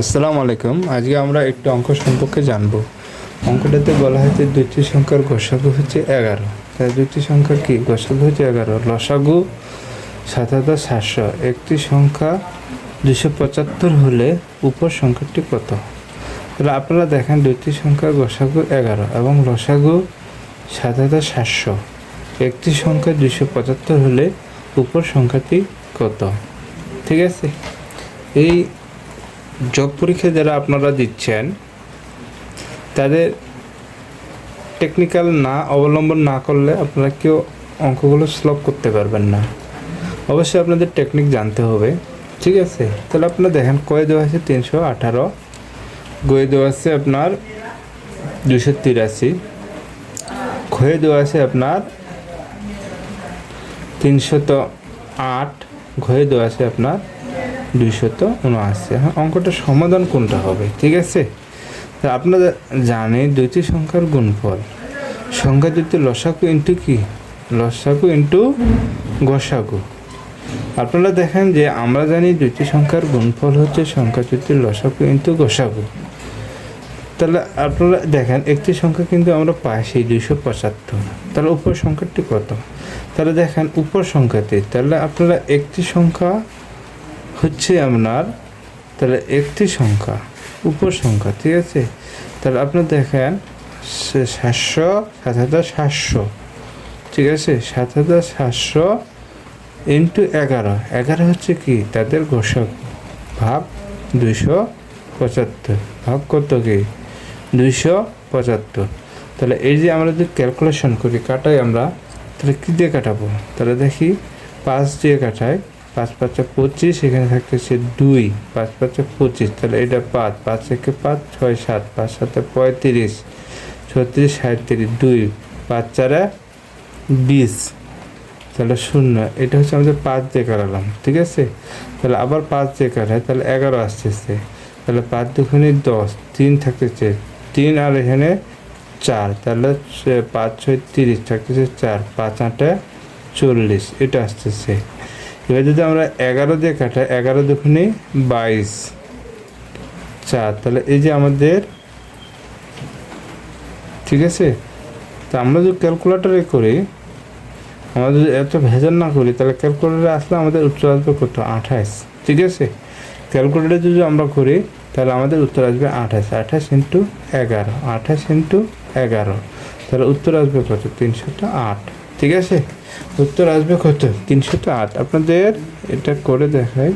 আসসালামু আলাইকুম। আজকে আমরা একটু অঙ্ক সম্পর্কে জানব। অঙ্কটাতে বলা হয়েছে দুইটি সংখ্যার গসাগু হচ্ছে এগারো। তাই দুইটি সংখ্যার কি? গসাগু হচ্ছে এগারো। লসাগু সাত হাজার সাতশো। একটি সংখ্যা দুশো পঁচাত্তর হলে উপর সংখ্যাটি কত? তাহলে আপনারা দেখেন দুইটি সংখ্যার গসাগু এগারো এবং লসাগু সাত হাজার সাতশো। একটি সংখ্যা দুশো পঁচাত্তর হলে উপর সংখ্যাটি কত? ঠিক আছে? এই জব পরীক্ষা যারা আপনারা দিচ্ছেন, তাদের টেকনিক্যাল না অবলম্বন না করলে আপনারা কেউ অঙ্কগুলো সলভ করতে পারবেন না। অবশ্যই আপনাদের টেকনিক জানতে হবে, ঠিক আছে? তাহলে আপনারা দেখেন, কয়ে দেওয়া আছে তিনশো আঠারো, গয়ে দেওয়া আছে আপনার দুশো তিরাশি, ক্ষয়ে দেওয়া আছে আপনার তিনশত আট ঘয়ে দেওয়া আছে আপনার দুইশত উনআশি। হ্যাঁ অঙ্কটার সমাধান কোনটা হবে? ঠিক আছে? তা আপনারা জানেন দুইটি সংখ্যার গুণফল। সংখ্যা দুটি লসাগু ইন্টু কি? লসাগু ইন্টু গসাগু। আপনারা দেখেন যে আমরা জানি দুইটি সংখ্যার গুণফল হচ্ছে সংখ্যা দুটি লসাকু ইন্টু গসাগু। তাহলে আপনারা দেখেন, একটি সংখ্যা কিন্তু আমরা পাই সেই দুইশো পঁচাত্তর। তাহলে উপর সংখ্যাটি কত? তাহলে দেখেন, উপর সংখ্যাটি। তাহলে আপনারা একটি সংখ্যা হচ্ছে আপনার তাহলে একটি সংখ্যা উপর সংখ্যা ঠিক আছে? তাহলে আপনার দেখেন সাতশো, সাত হাজার সাতশো, ঠিক আছে? সাত হাজার সাতশো ইন্টু এগারো। এগারো হচ্ছে কি? তাদের ঘোষক ভাগ দুইশো পঁচাত্তর। ভাগ কত কি? দুইশো পঁচাত্তর। তাহলে এই যে আমরা যদি ক্যালকুলেশন করি, কাটাই আমরা, তাহলে কী দিয়ে কাটাবো? তাহলে দেখি, পাঁচ দিয়ে কাটাই পাঁচ পাঁচটা পঁচিশ, এখানে থাকতেছে দুই। পাঁচ পাঁচটা পঁচিশ, তাহলে এটা পাঁচ। পাঁচ থেকে পাঁচ, ছয় সাত। পাঁচ সাথে পঁয়ত্রিশ, ছত্রিশ সাঁত্রিশ দুই। পাঁচ চারে বিশ, তাহলে শূন্য। এটা হচ্ছে আমাদের পাঁচ দিয়ে কাটালাম, ঠিক আছে? তাহলে আবার পাঁচ দিয়ে কাটাই, তাহলে এগারো আসতেছে। তাহলে পাঁচ দুখানি দশ, তিন থাকতেছে তিন, আর এখানে চার। তাহলে পাঁচ ছয় তিরিশ, থাকতেছে চার। পাঁচ আটে চল্লিশ, এটা আসতেছে। এবার যদি আমরা এগারো দিয়ে কাটাই, এগারো দুখানি বাইশ। চার, তাহলে এই যে আমাদের, ঠিক আছে? তা আমরা যদি ক্যালকুলেটারে করি, আমরা যদি এত ভেজাল না করি, তাহলে ক্যালকুলেটারে আসলে আমাদের উত্তর আসবে কত? আঠাশ, ঠিক আছে? ক্যালকুলেটারে যদি আমরা করি, তাহলে আমাদের উত্তর আসবে আঠাশ। আঠাশ ইন্টু এগারো, আঠাশ ইন্টু এগারো, তাহলে উত্তর আসবে কত? তিনশত আট। ঠিক আছে? উত্তর আসবে কত? তিনশো তো আট। আপনাদের এটা করে দেখাই।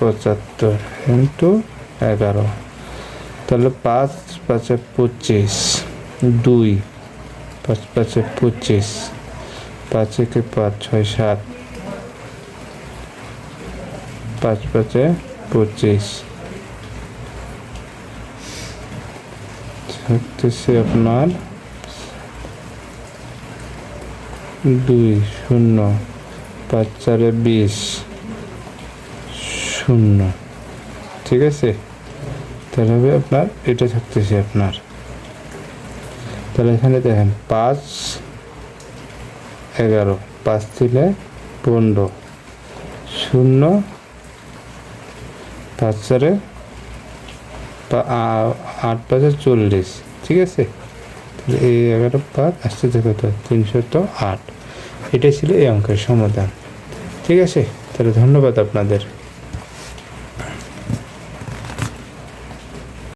পঁচাত্তর ইন্টু এগারো। তাহলে পাঁচ পাঁচে পঁচিশ। দুই। পাঁচ পাঁচে পঁচিশ। পাঁচ একে পাঁচ, ছয় সাত। পাঁচ পাঁচে পঁচিশ। থাকতেছে আপনার দুই শূন্য। পাঁচ চারে বিশ। শূন্য। ঠিক আছে? তাহলে হবে আপনার, এটা থাকতেছে আপনার। তাহলে এখানে দেখেন, পাঁচ, এগারো। পাঁচ দিলে পনেরো। শূন্য। পাঁচ চারে আট পাঁচে চল্লিশ। ঠিক আছে? এই এগারো পাঁচ আসতে কত তিনশত আট। এটাই ছিল এই অঙ্কের সমাধান। ঠিক আছে? তাহলে ধন্যবাদ আপনাদের।